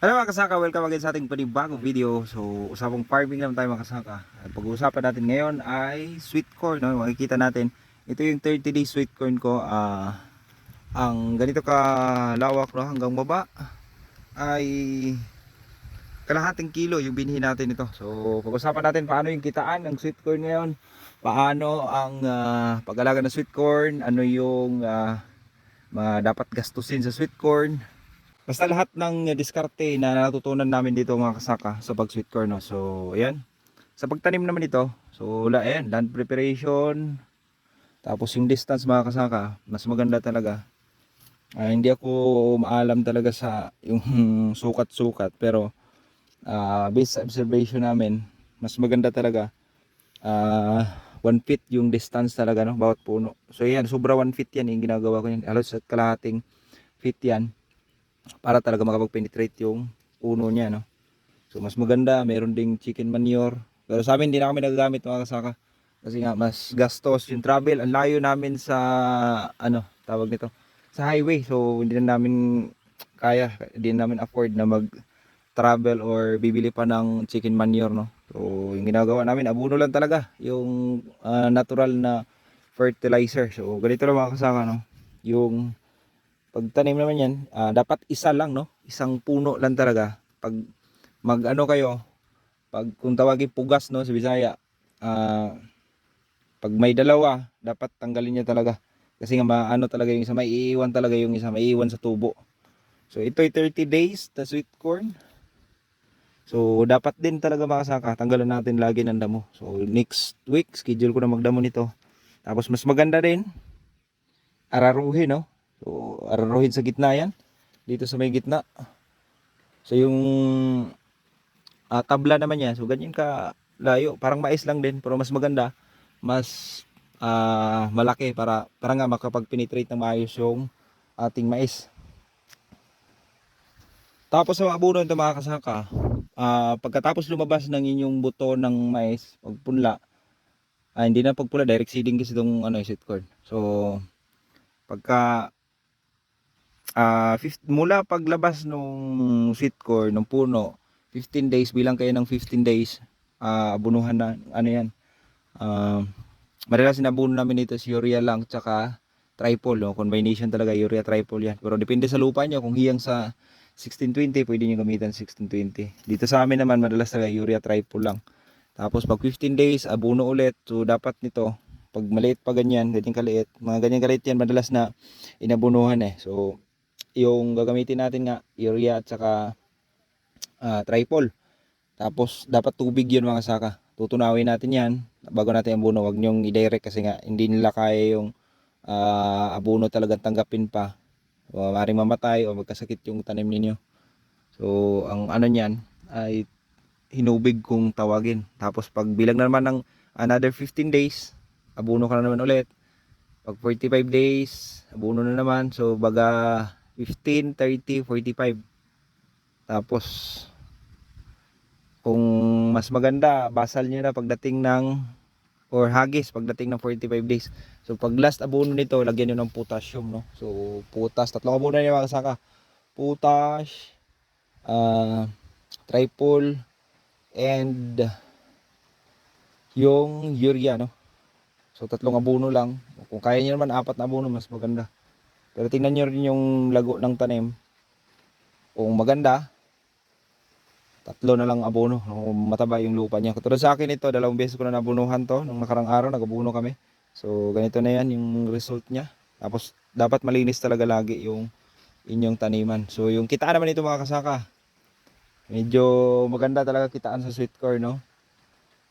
Hello mga kasaka, welcome again sa ating panibagong video. So, usapang farming naman tayo mga kasaka. Pag-uusapan natin ngayon ay sweet corn. No? Makikita natin, ito yung 30 day sweet corn ko. Ah, ang ganito ka lawak no? hanggang baba ay kalahating kilo yung binhi natin ito. So, pag-usapan natin paano yung kitaan ng sweet corn ngayon. Paano ang ah, pag-alaga ng sweet corn, ano yung ah, mga dapat gastusin sa sweet corn. Basta lahat ng diskarte na natutunan namin dito mga kasaka sa pag sweet corn. No? So, ayan. Sa pagtanim naman ito, so wala, ayan, land preparation. Tapos yung distance mga kasaka, mas maganda talaga. Ah, hindi ako maalam talaga sa yung sukat-sukat. Pero, ah, based sa observation namin, mas maganda talaga. Ah, 1 feet yung distance talaga, no? Bawat puno. So, ayan, sobra 1 feet yan yung ginagawa ko yan. Halos at kalahating feet yan para talaga makapag-penetrate yung puno niya no. So mas maganda, meron ding chicken manure. Pero sa amin hindi na kami nagagamit mga kasaka. Kasi nga mas gastos yung travel. Ang layo namin sa ano, tawag nito, sa highway. So hindi na namin kaya, hindi na namin afford na mag travel or bibili pa ng chicken manure no. So yung ginagawa namin, abuno lang talaga yung ah, natural na fertilizer. So ganito lang mga kasaka no. Yung pagtanim naman yan, ah, dapat isa lang, no? Isang puno lang talaga. Pag mag ano kayo, pag kung tawagin pugas, no, sa Bisaya, ah, pag may dalawa, dapat tanggalin niya talaga. Kasi nga maano talaga yung isa, may iiwan talaga yung isa, may iiwan sa tubo. So ito ay 30 days, the sweet corn. So dapat din talaga makasaka, tanggalan natin lagi ng damo. So next week, schedule ko na magdamo nito. Tapos mas maganda rin, araruhin, no? So, araruhin sa gitna yan. Dito sa may gitna. So, yung ah, tabla naman yan. So, ganyan ka layo. Parang mais lang din. Pero mas maganda. Mas ah, malaki para, para nga makapag-penetrate ng maayos yung ating mais. Tapos sa abuno ito mga kasaka, ah, pagkatapos lumabas ng inyong buto ng mais, pagpunla, ah, hindi na pagpula, direct seeding kasi itong ano, sweet corn. So, pagka fif- mula paglabas nung sweet corn nung puno 15 days bilang kayo ng 15 days ah abunuhan na ano yan ah madalas sinabuno namin ito si urea lang tsaka tripol no? combination talaga urea tripol yan. Pero depende sa lupa nyo kung hiyang sa 1620 pwede nyo gamitan 1620 dito sa amin naman madalas talaga urea tripol lang. Tapos pag 15 days abuno ulit. So dapat nito pag maliit pa ganyan ganyan kaliit mga ganyan kaliit yan madalas na inabunuhan eh. So yung gagamitin natin nga urea at saka ah, tripol. Tapos dapat tubig yun mga saka. Tutunawin natin yan. Bago natin abuno wag nyong i-direct kasi nga hindi nila kaya yung ah, abuno talagang tanggapin pa. O maring mamatay o magkasakit yung tanim ninyo. So ang ano niyan ay hinubig kung tawagin. Tapos pag bilang na naman ng another 15 days abuno ka na naman ulit. Pag 45 days abuno na naman. So baga 15, 30, 45. Tapos, kung mas maganda, basal nyo na pagdating ng, or hagis pagdating ng 45 days. So, pag last abono nito, lagyan nyo ng potassium, no? So, putas, tatlong abono yung mga kasaka. Potash, uh, tripol, and yung urea, no? So, tatlong abono lang. Kung kaya nyo naman, apat na abono, mas maganda. Pero tingnan nyo rin yung lago ng tanim. Kung maganda, tatlo na lang abono. Kung mataba yung lupa niya. Katulad sa akin ito, dalawang beses ko na nabunuhan to. Nung nakarang araw, nagabuno kami. So, ganito na yan yung result niya. Tapos, dapat malinis talaga lagi yung inyong taniman. So, yung kitaan naman ito mga kasaka. Medyo maganda talaga kitaan sa sweet corn, no?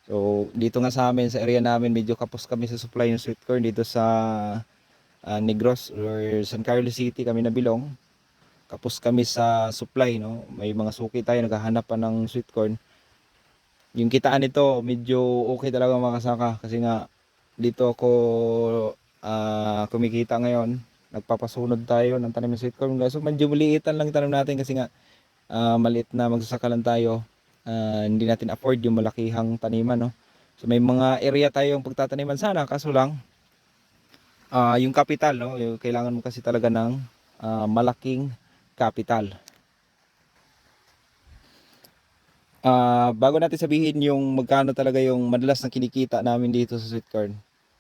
So, dito nga sa amin, sa area namin, medyo kapos kami sa supply ng sweet corn dito sa uh, Negros or San Carlos City kami nabilong. Kapos kami sa supply, no? May mga suki tayo, naghahanap pa ng sweet corn. Yung kitaan nito, medyo okay talaga mga kasaka kasi nga dito ako ah, kumikita ngayon. Nagpapasunod tayo ng tanim ng sweet corn. So medyo maliitan lang tanim natin kasi nga ah, maliit na magsasaka lang tayo. Ah, hindi natin afford yung malakihang taniman, no? So may mga area tayong pagtataniman sana kaso lang ah yung capital no kailangan mo kasi talaga ng ah, malaking capital ah, bago natin sabihin yung magkano talaga yung madalas na kinikita namin dito sa sweet corn,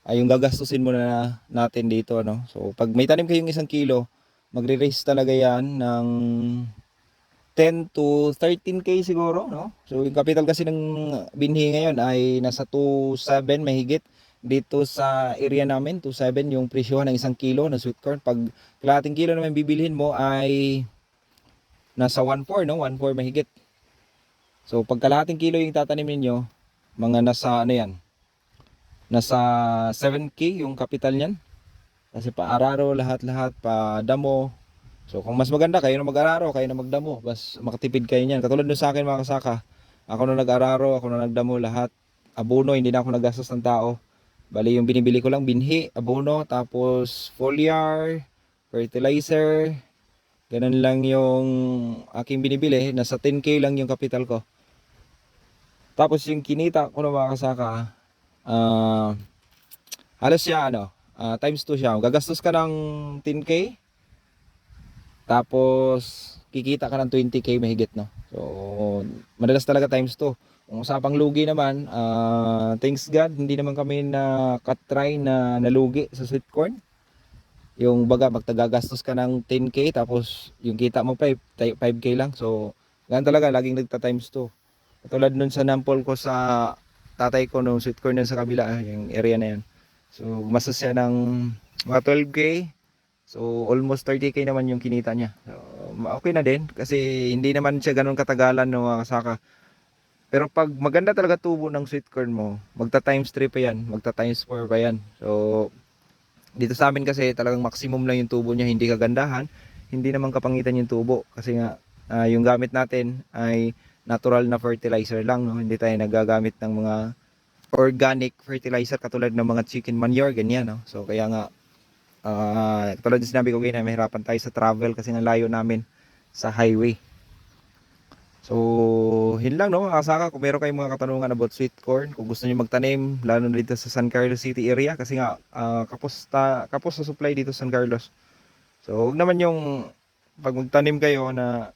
ay yung gagastusin muna na natin dito, no? So, pag may tanim kayong isang kilo, magre-raise talaga yan ng 10 to 13k siguro, no? So, yung capital kasi ng binhi ngayon ay nasa 2.7 mahigit. Dito sa area namin, 2.7 yung presyo ng isang kilo na sweet corn. Pag kalahating kilo naman bibilhin mo ay nasa 1.4, no? 1.4 mahigit. So, pag kalahating kilo yung tatanim ninyo, mga nasa, ano yan, nasa 7k yung capital niyan. Kasi pa araro, lahat-lahat, pa damo. So, kung mas maganda, kayo na mag-araro, kayo na magdamo. Bas, makatipid kayo niyan. Katulad nun sa akin, mga kasaka. Ako na nag-araro, ako na nagdamo, lahat. Abono, hindi na ako nagastos ng tao. Bali, yung binibili ko lang, binhi, abono, tapos foliar, fertilizer, Ganun lang yung aking binibili. Nasa 10k lang yung capital ko. Tapos yung kinita ko na mga kasaka, ah, halos siya ano, ah, times 2 siya. Gagastos ka ng 10k, tapos kikita ka ng 20k mahigit no. So, madalas talaga times 2. Kung usapang lugi naman, ah, thanks God, hindi naman kami na try na nalugi sa sweet corn yung baga magtagagastos ka ng 10k tapos yung kita mo pa 5, 5k lang. So ganun talaga laging nagta times 2 katulad nun sa nampol ko sa tatay ko nung sweet corn nun sa kabila ah, yung area na yun so gumastos siya ng mga 12k so almost 30k naman yung kinita niya. So, okay na din kasi hindi naman siya ganun katagalan no mga kasaka pero pag maganda talaga tubo ng sweet corn mo magta times 3 pa yan magta times 4 pa yan so dito sa amin kasi talagang maximum lang yung tubo niya, hindi kagandahan, hindi naman kapangitan yung tubo kasi nga ah, yung gamit natin ay natural na fertilizer lang, no? Hindi tayo nagagamit ng mga organic fertilizer katulad ng mga chicken manure, ganyan, no? So kaya nga ah katulad ng sinabi ko kanina, mahirapan tayo sa travel kasi nga layo namin sa highway. So, yun lang no, mga kasaka. Kung meron kayong mga katanungan about sweet corn, kung gusto niyo magtanim, lalo na dito sa San Carlos City area, kasi nga, ah, kapos, ta, kapos sa supply dito sa San Carlos. So, huwag naman yung, pag magtanim kayo na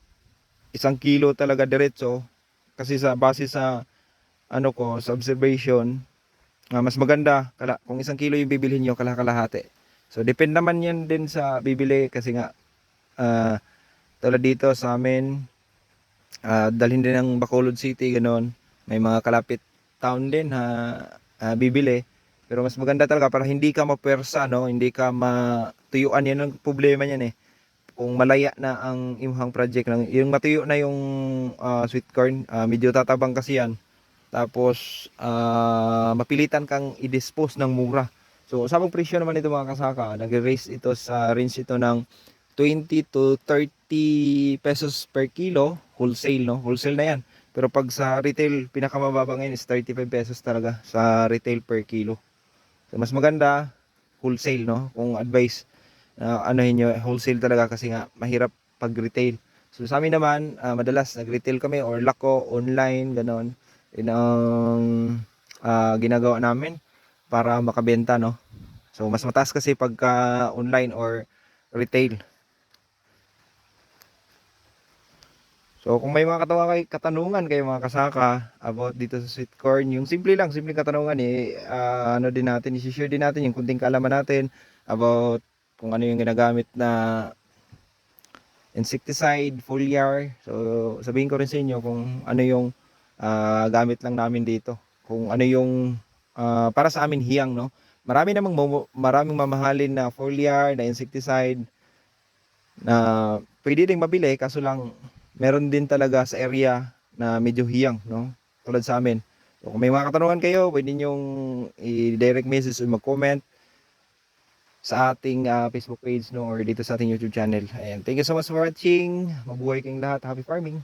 isang kilo talaga diretso, kasi sa base sa, ano ko, sa observation, ah, mas maganda, kala, kung isang kilo yung bibilhin nyo, kalakalahati. So, depend naman yan din sa bibili, kasi nga, ah, tulad dito sa amin, Ah, dalhin din ng Bacolod City ganoon may mga kalapit town din ha ah, bibili. Pero mas maganda talaga para hindi ka mapersa no? Hindi ka matuyuan. Yan ang problema niyan eh. Kung malaya na ang imong project lang. Yung matuyo na yung ah, sweet corn ah, medyo tatabang kasi yan. Tapos ah, mapilitan kang i-dispose ng mura. So sabang presyo naman ito mga kasaka. Nagre-raise ito sa range ito ng 20 to 30 pesos per kilo wholesale no? Wholesale na yan. Pero pag sa retail pinakamababa ngayon is 35 pesos talaga sa retail per kilo. So mas maganda wholesale no? Kung advice na anuhin nyo wholesale talaga kasi nga mahirap pag retail. So sa amin naman ah, madalas nag retail kami or lako online ganon. Yun ang ah, ginagawa namin para makabenta no? So mas mataas kasi pagka online or retail So kung may mga katawa kay katanungan kayo mga kasaka about dito sa sweet corn, yung simple lang, simple katanungan eh ah, ano din natin, i-share din natin yung kunting kaalaman natin about kung ano yung ginagamit na insecticide, foliar. So sabihin ko rin sa inyo kung ano yung ah, gamit lang namin dito. Kung ano yung ah, para sa amin hiyang, no? Marami namang maraming mamahalin na foliar, na insecticide na pwede ding mabili kaso lang meron din talaga sa area na medyo hiyang, no? Tulad sa amin. So, kung may mga katanungan kayo, pwede nyong i-direct message o mag-comment sa ating ah, Facebook page no or dito sa ating YouTube channel. Ayan. Thank you so much for watching. Mabuhay kayong lahat. Happy farming.